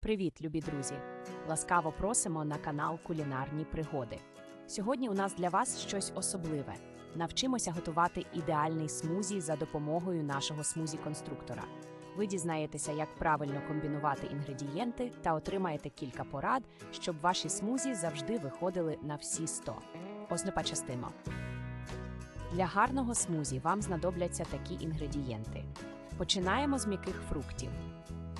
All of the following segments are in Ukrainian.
Привіт, любі друзі! Ласкаво просимо на канал Кулінарні пригоди. Сьогодні у нас для вас щось особливе. Навчимося готувати ідеальний смузі за допомогою нашого смузі-конструктора. Ви дізнаєтеся, як правильно комбінувати інгредієнти та отримаєте кілька порад, щоб ваші смузі завжди виходили на всі 100. Ознепачастимо. Для гарного смузі вам знадобляться такі інгредієнти. Починаємо з м'яких фруктів.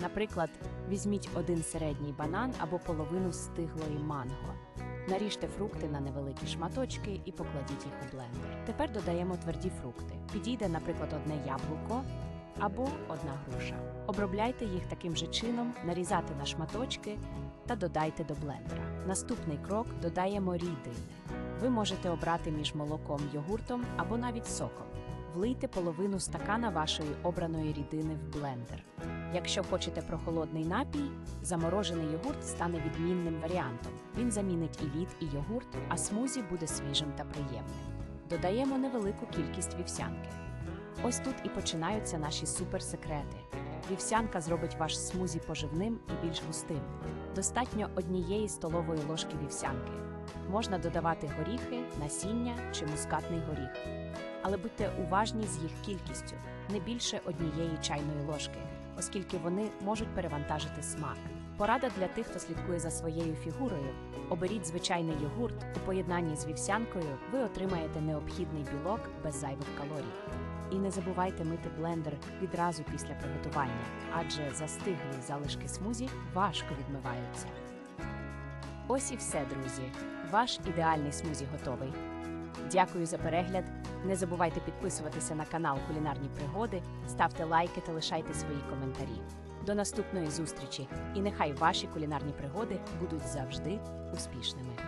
Наприклад, візьміть один середній банан або половину стиглої манго. Наріжте фрукти на невеликі шматочки і покладіть їх у блендер. Тепер додаємо тверді фрукти. Підійде, наприклад, одне яблуко або одна груша. Обробляйте їх таким же чином, нарізати на шматочки та додайте до блендера. Наступний крок додаємо рідини. Ви можете обрати між молоком, йогуртом або навіть соком. Влийте половину стакана вашої обраної рідини в блендер. Якщо хочете прохолодний напій, заморожений йогурт стане відмінним варіантом. Він замінить і лід, і йогурт, а смузі буде свіжим та приємним. Додаємо невелику кількість вівсянки. Ось тут і починаються наші суперсекрети. Вівсянка зробить ваш смузі поживним і більш густим. Достатньо однієї столової ложки вівсянки. Можна додавати горіхи, насіння чи мускатний горіх. Але будьте уважні з їх кількістю не більше однієї чайної ложки, оскільки вони можуть перевантажити смак. Порада для тих, хто слідкує за своєю фігурою: оберіть звичайний йогурт у поєднанні з вівсянкою, ви отримаєте необхідний білок без зайвих калорій. І не забувайте мити блендер відразу після приготування, адже застиглі залишки смузі важко відмиваються. Ось і все, друзі. Ваш ідеальний смузі готовий. Дякую за перегляд. Не забувайте підписуватися на канал Кулінарні Пригоди, ставте лайки та лишайте свої коментарі. До наступної зустрічі! І нехай ваші кулінарні пригоди будуть завжди успішними.